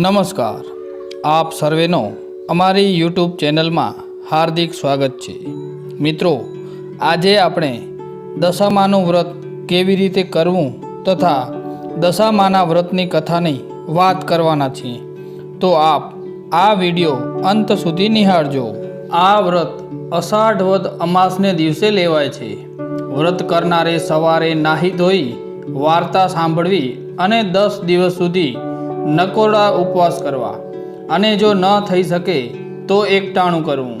નમસ્કાર. આપ સર્વેનો અમારી યુટ્યુબ ચેનલમાં હાર્દિક સ્વાગત છે. મિત્રો, આજે આપણે દશામાનું વ્રત કેવી રીતે કરવું તથા દશામાના વ્રતની કથાની વાત કરવાના છીએ. તો આપ આ વિડિયો અંત સુધી નિહાળજો. આ વ્રત અષાઢ વદ અમાસને દિવસે લેવાય છે. વ્રત કરનારે સવારે નાહી ધોઈ વાર્તા સાંભળવી અને દસ દિવસ સુધી નકોરડા ઉપવાસ કરવા. અને જો ન થઈ શકે, તો એકટાણું કરવું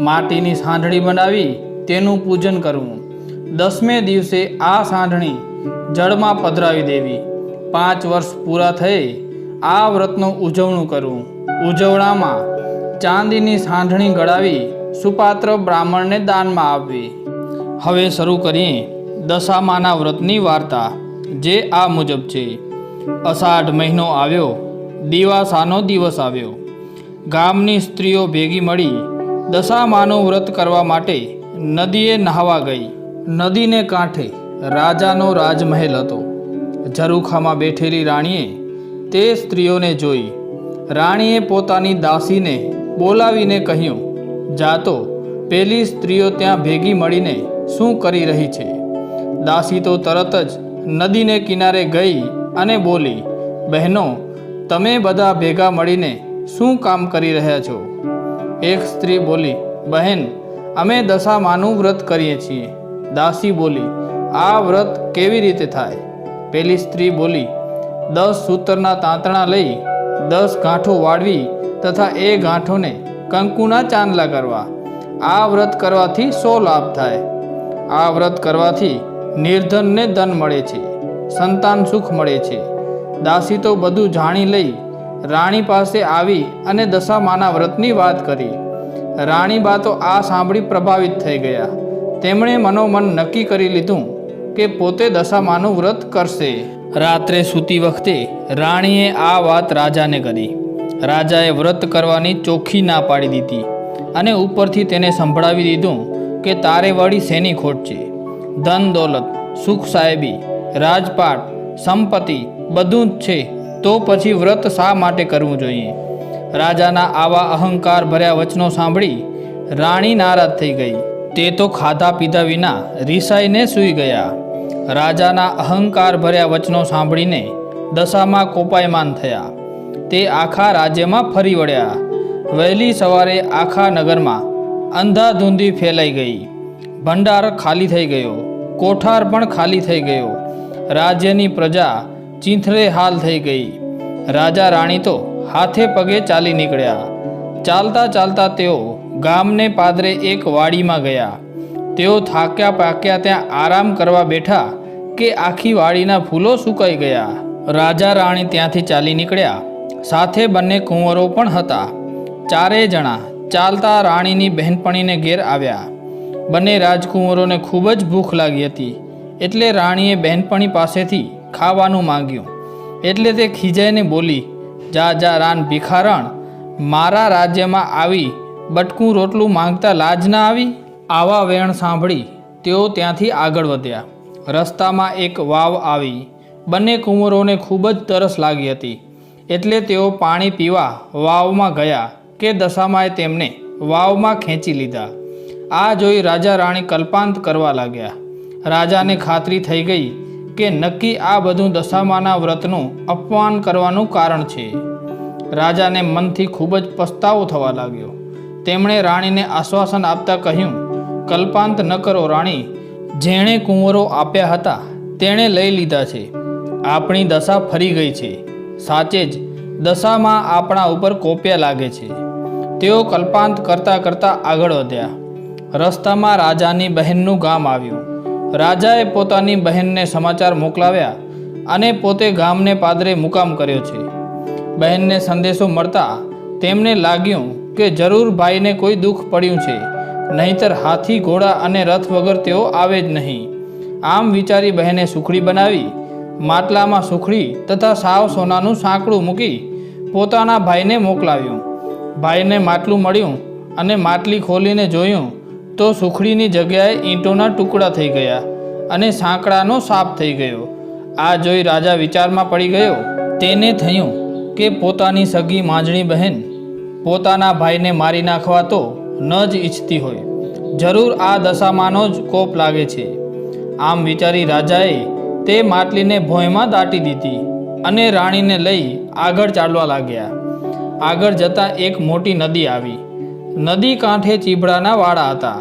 માટીની સાંધણી બનાવી તેનું પૂજન કરવું દસમે દિવસે આ સાંઢણી જળમાં પધરાવી દેવી. પાંચ વર્ષ પૂરા થઈ, આ વ્રતનું ઉજવણું કરવું ઉજવણામાં ચાંદીની સાંઢણી ગળાવી સુપાત્ર બ્રાહ્મણને દાનમાં આપવી. હવે શરૂ કરીએ દશામાના વ્રતની વાર્તા, જે આ મુજબ છે. અષાઢ મહિનો આવ્યો, દિવાસાનો દિવસ આવ્યો. ગામની સ્ત્રીઓ ભેગી મળી દશામાનું વ્રત કરવા માટે નદીએ નહાવા ગઈ. નદીને કાંઠે રાજાનો રાજમહેલ હતો. ઝરૂખામાં બેઠેલી રાણીએ તે સ્ત્રીઓને જોઈ રાણીએ પોતાની દાસીને બોલાવીને કહ્યું જાતો પેલી સ્ત્રીઓ ત્યાં ભેગી મળીને શું કરી રહી છે? દાસી તો તરત જ નદીને કિનારે ગઈ અને બોલી, બહેનો, તમે બધા ભેગા મળીને શું કામ કરી રહ્યા છો? એક સ્ત્રી બોલી, બહેન, અમે દશામાનું વ્રત કરીએ છીએ. દાસી બોલી, આ વ્રત કેવી રીતે થાય? પેલી સ્ત્રી બોલી, દસ સૂતરના તાંતણા લઈ દસ ગાંઠો વાળવી તથા એ ગાંઠોને કંકુના ચાંદલા કરવા. આ વ્રત કરવાથી સો લાભ થાય. આ વ્રત કરવાથી નિર્ધનને ધન મળે છે. સંતાન સુખ મળે છે. દાસી તો બધું જાણી લઈ રાણી પાસે આવી અને દશામાના વ્રતની વાત કરી. રાણી બા તો આ સાંભળી પ્રભાવિત થઈ ગયા. તેમણે મનોમન નક્કી કરી લીધું કે પોતે દશામાનું વ્રત કરશે. રાત્રે સૂતી વખતે રાણીએ આ વાત રાજાને કરી. રાજાએ વ્રત કરવાની ચોખ્ખી ના પાડી દીધી અને ઉપરથી તેને સંભળાવી દીધું કે તારે વળી શેની ખોટ છે? ધન દોલત, સુખ સાહેબી રાજપાટ, સંપત્તિ બધું જ છે, તો પછી વ્રત શા માટે કરવું જોઈએ? રાજાના આવા અહંકાર ભર્યા વચનો સાંભળી રાણી નારાજ થઈ ગઈ. તે તો ખાધા પીધા વિના રીસાઈને સૂઈ ગયા. રાજાના અહંકાર ભર્યા વચનો સાંભળીને દશામાં કોપાયમાન થયા. તે આખા રાજ્યમાં ફરી વળ્યા. વહેલી સવારે આખા નગરમાં અંધાધૂંધી ફેલાઈ ગઈ. ભંડાર ખાલી થઈ ગયો. કોઠાર પણ ખાલી થઈ ગયો. રાજ્યની પ્રજા ચીંથરે હાલ થઈ ગઈ. રાજા રાણી તો હાથે પગે ચાલી નીકળ્યા. ચાલતા ચાલતા તેઓ ગામને પાદરે એક વાડીમાં ગયા. તેઓ થાક્યા પાક્યા ત્યાં આરામ કરવા બેઠા કે આખી વાડીના ફૂલો સુકાઈ ગયા. રાજા રાણી ત્યાંથી ચાલી નીકળ્યા. સાથે બંને કુંવરો પણ હતા. ચારેય જણા ચાલતા રાણીની બહેનપણીને ઘેર આવ્યા. બંને રાજકુંવરોને ખૂબ જ ભૂખ લાગી હતી. એટલે રાણીએ બહેનપણી પાસેથી ખાવાનું માંગ્યું. એટલે તે ખીજાઈને બોલી, જા જા, રાન ભિખારણ, મારા રાજ્યમાં આવી બટકું રોટલું માંગતા લાજ ના આવી? આવા વેણ સાંભળી તેઓ ત્યાંથી આગળ વધ્યા. રસ્તામાં એક વાવ આવી. બંને કુંવરોને ખૂબ જ તરસ લાગી હતી. એટલે તેઓ પાણી પીવા વાવમાં ગયા કે દશામાએ તેમને વાવમાં ખેંચી લીધા. આ જોઈ રાજા રાણી કલ્પાંત કરવા લાગ્યા. રાજાને ખાતરી થઈ ગઈ કે નક્કી આ બધું દશામાના વ્રતનું અપમાન કરવાનું કારણ છે. રાજાને મનથી ખૂબ જ પસ્તાવો થવા લાગ્યો. તેમણે રાણીને આશ્વાસન આપતા કહ્યું, કલ્પાંત ન કરો રાણી, જેણે કુંવરો આપ્યા હતા તેણે લઈ લીધા છે. આપણી દશા ફરી ગઈ છે. સાચે જ દશામાં આપણા ઉપર કોપ્યા લાગે છે. તેઓ કલ્પાંત કરતાં કરતાં આગળ વધ્યા. રસ્તામાં રાજાની બહેનનું ગામ આવ્યું. રાજાએ પોતાની બહેનને સમાચાર મોકલાવ્યા અને પોતે ગામને પાદરે મુકામ કર્યો છે. બહેનને સંદેશો મળતા તેમને લાગ્યું કે જરૂર ભાઈને કોઈ દુઃખ પડ્યું છે, નહીંતર હાથી, ઘોડા અને રથ વગર તેઓ આવે જ નહીં. આમ વિચારી બહેને સુખડી બનાવી, માટલામાં સુખડી તથા સાવ સોનાનું સાંકડું મૂકી પોતાના ભાઈને મોકલાવ્યું. ભાઈને માટલું મળ્યું અને માટલી ખોલીને જોયું તો સુખડીની જગ્યાએ ઈંટોના ટુકડા થઈ ગયા અને સાંકડાનો સાપ થઈ ગયો. આ જોઈ રાજા વિચારમાં પડી ગયો, તેને થયું કે પોતાની સગી માંજણી બહેન પોતાના ભાઈને મારી નાખવા તો ન જ ઈચ્છતી હોય. જરૂર આ દશામાંનો જ કોપ લાગે છે. આમ વિચારી રાજાએ તે માટલીને ભોંયમાં દાટી દીધી અને રાણીને લઈ આગળ ચાલવા લાગ્યા. આગળ જતાં એક મોટી નદી આવી. નદી કાંઠે ચીભડાના વાડા હતા.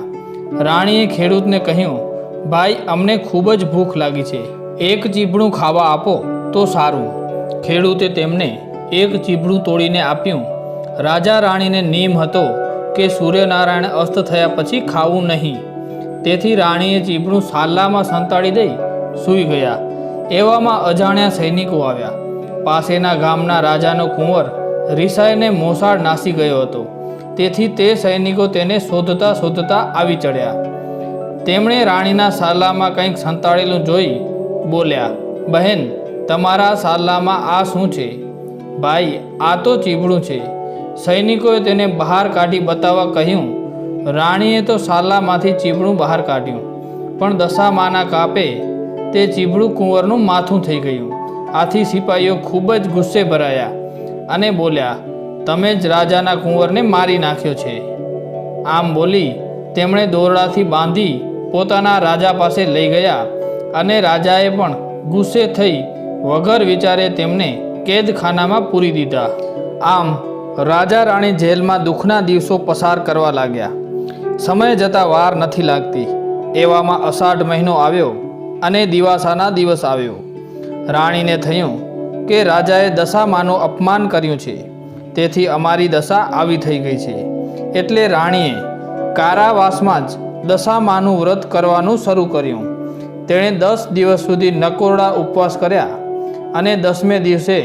રાણીએ ખેડૂતને કહ્યું, ભાઈ, અમને ખૂબ જ ભૂખ લાગી છે. એક ચીભડું ખાવા આપો તો સારું. ખેડૂતે તેમને એક ચીભડું તોડીને આપ્યું. રાજા રાણીને નિયમ હતો કે સૂર્યનારાયણ અસ્ત થયા પછી ખાવું નહીં. તેથી રાણીએ ચીભડું સાલ્લામાં સંતાડી દઈ સૂઈ ગયા. એવામાં અજાણ્યા સૈનિકો આવ્યા. પાસેના ગામના રાજાનો કુંવર રિસાઈને મોસાળ નાસી ગયો હતો. તેથી તે સૈનિકો તેને શોધતા શોધતા આવી ચડ્યા. તેમણે રાણીના સાલામાં કંઈક સંતાડેલું જોઈ બોલ્યા, બહેન, તમારા સાલામાં આ શું છે? ભાઈ, આ તો ચીબડું છે. સૈનિકોએ તેને બહાર કાઢી બતાવવા કહ્યું, રાણીએ તો સાલામાંથી ચીબડું બહાર કાઢ્યું, પણ દશામાના કાપે તે ચીબડું કુંવરનું માથું થઈ ગયું. આથી સિપાહીઓ ખૂબ જ ગુસ્સે ભરાયા અને બોલ્યા તમે જ રાજાના કુંવરને મારી નાખ્યો છે. આમ બોલી તેમણે દોરડાથી બાંધી પોતાના રાજા પાસે લઈ ગયા અને રાજાએ પણ ગુસ્સે થઈ વગર વિચારે તેમને કેદખાનામાં પૂરી દીધા. આમ રાજા રાણી જેલમાં દુઃખના દિવસો પસાર કરવા લાગ્યા. સમય જતાં વાર નથી લાગતી. એવામાં અષાઢ મહિનો આવ્યો અને દિવાસાના દિવસ આવ્યો. રાણીને થયું કે રાજાએ દશામાનું અપમાન કર્યું છે. તેથી અમારી દશા આવી થઈ ગઈ છે. એટલે રાણીએ કારાવાસમાં જ દશામાનું વ્રત કરવાનું શરૂ કર્યું. તેણે દસ દિવસ સુધી નકોરડા ઉપવાસ કર્યા અને દસમે દિવસે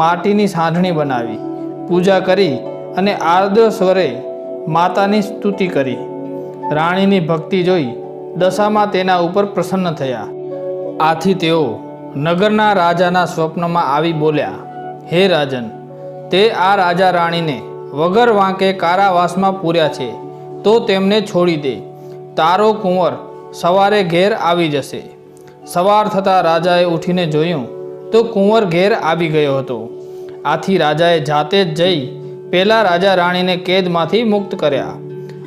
માટીની સાંઢણી બનાવી, પૂજા કરી અને આર્દ્ર સ્વરે માતાની સ્તુતિ કરી. રાણીની ભક્તિ જોઈ દશામાં તેના ઉપર પ્રસન્ન થયા. આથી તેઓ નગરના રાજાના સ્વપ્નમાં આવી બોલ્યા, હે રાજન તે આ રાજા રાણીને વગર વાંકે કારાવાસમાં પૂર્યા છે, તો તેમને છોડી દે. તારો કુંવર સવારે ઘેર આવી જશે. સવાર થતાં રાજાએ ઉઠીને જોયું, તો કુંવર ઘેર આવી ગયો હતો. આથી રાજાએ જાતે જ જઈ પહેલાં રાજા રાણીને કેદમાંથી મુક્ત કર્યા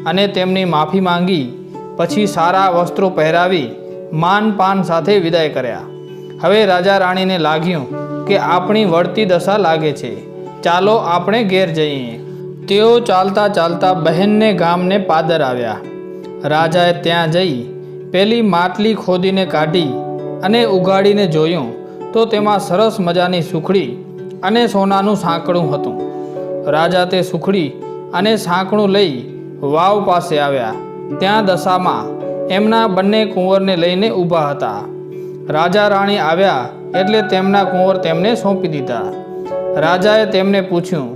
અને તેમની માફી માંગી, પછી સારા વસ્ત્રો પહેરાવી માન પાન સાથે વિદાય કર્યા. હવે રાજા રાણીને લાગ્યું કે આપણી વળતી દશા લાગે છે. ચાલો આપણે ઘેર જઈએ. તેઓ ચાલતા ચાલતા બહેનને ગામને પાદર આવ્યા. રાજાએ ત્યાં જઈ પેલી માટલી ખોદીને કાઢી અને ઉગાડીને જોયું તો તેમાં સરસ મજાની સુખડી અને સોનાનું સાંકડું હતું. રાજા તે સુખડી અને સાંકડું લઈ વાવ પાસે આવ્યા. ત્યાં દશામાં એમના બંને કુંવરને લઈને ઊભા હતા. રાજા રાણી આવ્યા એટલે તેમના કુંવર તેમને સોંપી દીધા. રાજાએ તેમને પૂછ્યું,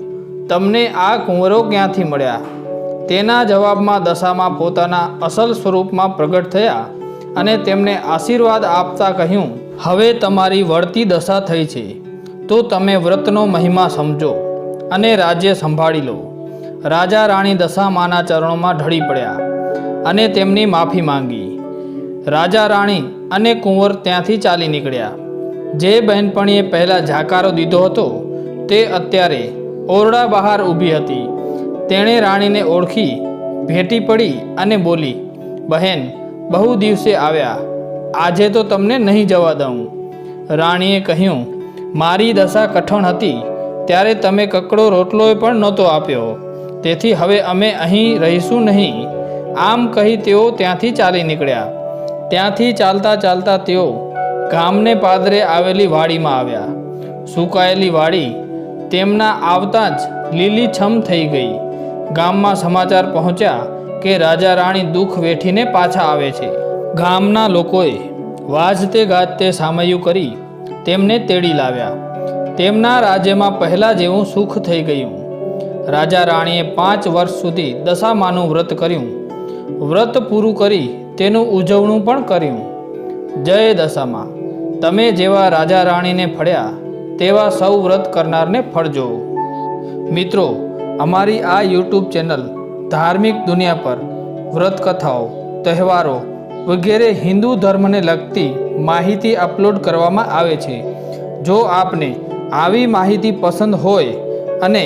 તમને આ કુંવરો ક્યાંથી મળ્યા? તેના જવાબમાં દશામાં પોતાના અસલ સ્વરૂપમાં પ્રગટ થયા અને તેમને આશીર્વાદ આપતા કહ્યું, હવે તમારી વળતી દશા થઈ છે. તો તમે વ્રતનો મહિમા સમજો અને રાજ્ય સંભાળી લો. રાજા રાણી દશામાના ચરણોમાં ઢળી પડ્યા અને તેમની માફી માંગી. રાજા રાણી અને કુંવર ત્યાંથી ચાલી નીકળ્યા. જે બહેનપણીએ પહેલાં જાકારો દીધો હતો તે અત્યારે ઓરડા બહાર ઊભી હતી. તેણે રાણીને ઓળખી, ભેટી પડી અને બોલી, બહેન, બહુ દિવસે આવ્યા. આજે તો તમને નહીં જવા દઉં. રાણીએ કહ્યું, મારી દશા કઠણ હતી. ત્યારે તમે કકડો રોટલોય પણ નહોતો આપ્યો. તેથી હવે અમે અહીં રહીશું નહીં. આમ કહી તેઓ ત્યાંથી ચાલી નીકળ્યા. ત્યાંથી ચાલતા ચાલતા તેઓ ગામને પાદરે આવેલી વાડીમાં આવ્યા. સુકાયેલી વાડી તેમના આવતા જ લીલીછમ થઈ ગઈ. ગામમાં સમાચાર પહોંચ્યા કે રાજા રાણી દુઃખ વેઠીને પાછા આવે છે. ગામના લોકોએ વાજતે ગાજતે સામયું કરી તેમને તેડી લાવ્યા. તેમના રાજ્યમાં પહેલાં જેવું સુખ થઈ ગયું. રાજા રાણીએ પાંચ વર્ષ સુધી દશામાનું વ્રત કર્યું. વ્રત પૂરું કરી તેનું ઉજવણું પણ કર્યું. જય દશામાં. તમે જેવા રાજા રાણીને ફળ્યા તેવા સૌ વ્રત કરનારને ફળજો. મિત્રો, અમારી આ યુટ્યુબ ચેનલ ધાર્મિક દુનિયા પર વ્રત કથાઓ, તહેવારો વગેરે હિન્દુ ધર્મને લગતી માહિતી અપલોડ કરવામાં આવે છે. જો આપને આવી માહિતી પસંદ હોય અને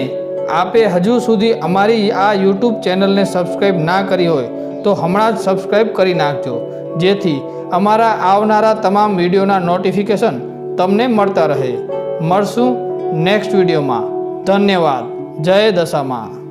આપે હજુ સુધી અમારી આ યુટ્યુબ ચેનલને સબસ્ક્રાઈબ ના કરી હોય, તો હમણાં જ સબસ્ક્રાઈબ કરી નાખજો. જેથી અમારા આવનારા તમામ વિડીયોના નોટિફિકેશન તમને મળતા રહે. મળશું નેક્સ્ટ વિડીયોમાં ધન્યવાદ. જય દશામાં.